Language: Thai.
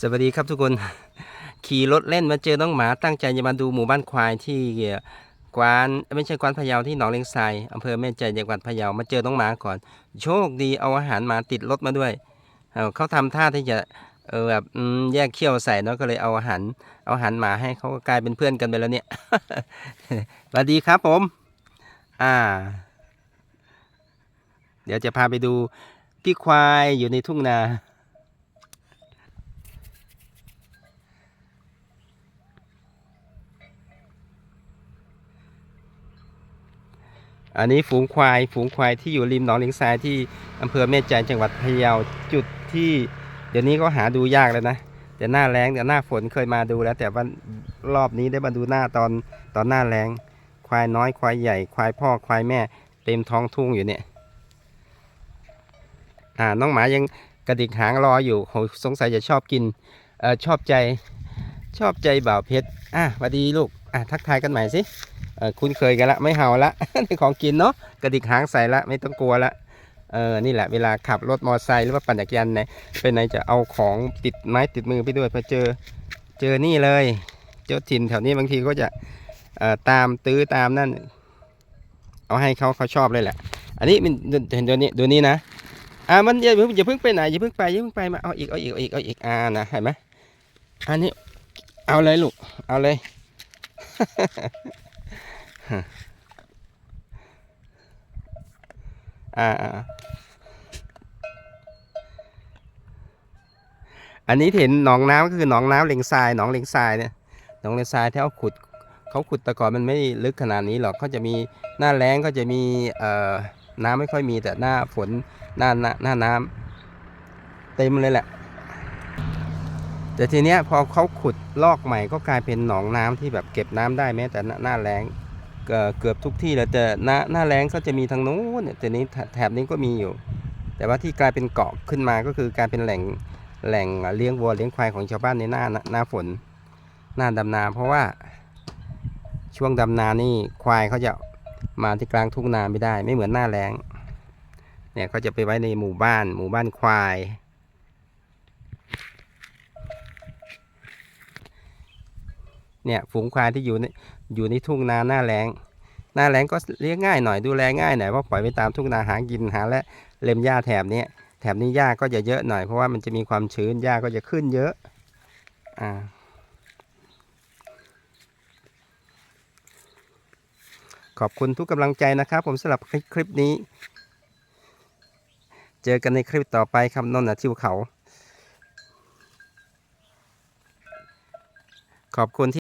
สวัสดีครับทุกคน ขี่รถเล่นมาเจอน้องหมาตั้งใจจะมาดูหมู่บ้านควายที่กวานไม่ใช่กวานพะเยาที่หนองเลงทรายอำเภอแม่ใจจังหวัดพะเยามาเจอน้องหมาก่อน โชคดีเอาอาหารหมาติดรถมาด้วยเเขาทำท่าที่จะเออแบบแยกเขี้ยวใส่เนาะก็เลยเอาอาหารเอาอาหารหมาให้เขาก็กลายเป็นเพื่อนกันไปแล้วเนี่ยสวัสดีครับผม อ่า เดี๋ยวจะพาไปดูพี่ควายอยู่ในทุ่งนา อันนี้ฝูงควาย ฝูงควายที่อยู่ริมหนองเลงทรายที่อำเภอแม่ใจจังหวัดพะเยาจุดที่เดี๋ยวนี้ก็หาดูยากแล้วนะแต่หน้าแล้งแต่หน้าฝนเคยมาดูแล้ว แต่ว่ารอบนี้ได้มาดูหน้าตอนตอนหน้าแล้งควายน้อยควายใหญ่ควายพ่อควายแม่ เต็มท้องทุ่งอยู่เนี่ยอ่าน้องหมายังกระดิกหางรออยู่โหสงสัยจะชอบกินเออชอบใจชอบใจบ่าวเพชรอะสวัสดีลูกอะทักทายกันใหม่สิ คุ้นเคยกันละไม่เห่าละในของกินเนาะกระดิกหางใส่ละไม่ต้องกลัวละเออนี่แหละเวลาขับรถมอเตอร์ไซค์หรือว่าปั่นจักรยานไหนไปไหนจะเอาของติดไม้ติดมือไปด้วยพอเจอเจอนี่เลย เจ้าถิ่นแถวนี้บางทีก็จะเอ่อตามตื้อตามนั่น เอาให้เขาเขาชอบเลยแหละ อันนี้มันเห็นตัวนี้ดูนี่นะอ่ามันอย่าเพิ่งอย่าเพิ่งไปไหนอย่าเพิ่งไปอย่าเพิ่งไปมาเอาอีกเอาอีกเอาอีกเอาอีกอ่านะเห็นไหมอันนี้เอาเลยลูกเอาเลย อ่าอันนี้เห็นหนองน้ำก็คือหนองน้ำเลงทรายหนองเลงทรายเนี่ยหนองเลงทรายที่เขาขุดเขาขุดต่ก่อนมันไม่ลึกขนาดนี้หรอกเขาจะมีหน้าแล้งก็จะมีเอ่อน้ำไม่ค่อยมีแต่หน้าฝนหน้าหน้าหน้าน้ำเต็มเลยแหละ แต่ทีเนี้ยพอเขาขุดลอกใหม่ก็กลายเป็นหนองน้ำที่แบบเก็บน้ำได้แม้แต่หน้าหน้าแล้ง เกือบทุกที่เลยแต่หน้าหน้าแรงก็จะมีทางโน้นเนี่ยแต่นี้แถแถบนี้ก็มีอยู่ แต่ว่าที่กลายเป็นเกาะขึ้นมาก็คือการเป็นแหล่งแหล่งเลี้ยงวัวเลี้ยงควายของชาวบ้านในหน้าหน้าฝน หน้าดำนา เพราะว่าช่วงดำนานี่ควายเขาจะมาที่กลางทุ่งนาไม่ได้ ไม่เหมือนหน้าแรงเนี่ยเขาจะไปไว้ในหมู่บ้าน หมู่บ้านควาย เนี่ยฝูงควายที่อยู่ในอยู่ในทุ่งนาหน้าแรงหน้าแรงก็เลี้ยงง่ายหน่อยดูแลง่ายหน่อยเพราะปล่อยไปตามทุ่งนาหากินหาและเล็มหญ้าแถบนี้แถบนี้หญ้าก็จะเยอะหน่อยเพราะว่ามันจะมีความชื้นหญ้าก็จะขึ้นเยอะอ่าขอบคุณทุกกำลังใจนะครับ ผมสำหรับคลิปนี้ เจอกันในคลิปต่อไปครับนนท์ทิวเขา ขอบคุณที่